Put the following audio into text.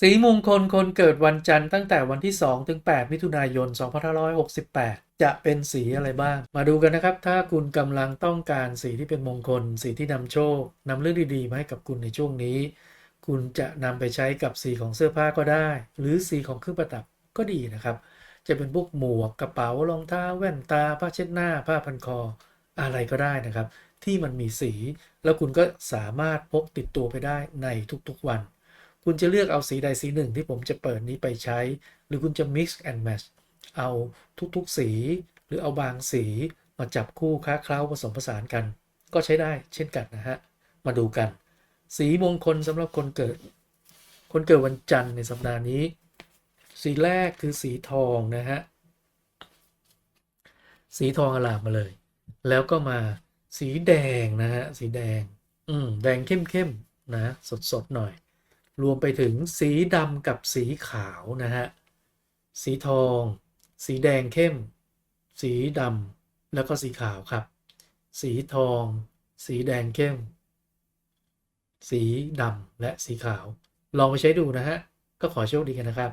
สีมงคลคนเกิดวันจันทร์ตั้งแต่วันที่ 2 ถึง 8 มิถุนายน 2568 จะเป็นสีอะไรบ้าง มาดูกันนะครับ ถ้าคุณกำลังต้องการสีที่เป็นมงคล สีที่นำโชคนำเรื่องดีๆ มาให้กับคุณในช่วงนี้ คุณจะนำไปใช้กับสีของเสื้อผ้าก็ได้ หรือสีของเครื่องประดับก็ดีนะครับ จะเป็นพวกหมวกกระเป๋ารองเท้าแว่นตา ผ้าเช็ดหน้า ผ้าพันคอ อะไรก็ได้นะครับ ที่มันมีสี แล้วคุณก็สามารถพกติดตัวไปได้ในทุกๆวัน คุณจะเลือกเอาสีใดสีหนึ่งที่ผมจะเปิดนี้ไปใช้ หรือคุณจะ mix and match เอาทุกๆสี หรือเอาบางสีมาจับคู่ค้าเคล้าผสมผสานกัน ก็ใช้ได้เช่นกันนะฮะ มาดูกัน สีมงคลสำหรับคนเกิด คนเกิดวันจันทร์ในสัปดาห์นี้ สีแรกคือสีทองนะฮะ สีทองอลามมาเลย แล้วก็มาสีแดงนะฮะ สีแดง อืม แดงเข้มๆนะ สดๆหน่อย รวมไปถึงสีดำกับสีขาวนะฮะ สีทอง สีแดงเข้ม สีดำแล้วก็สีขาวครับ สีทอง สีแดงเข้ม สีดำและสีขาว ลองไปใช้ดูนะฮะ ก็ขอโชคดีกันนะครับ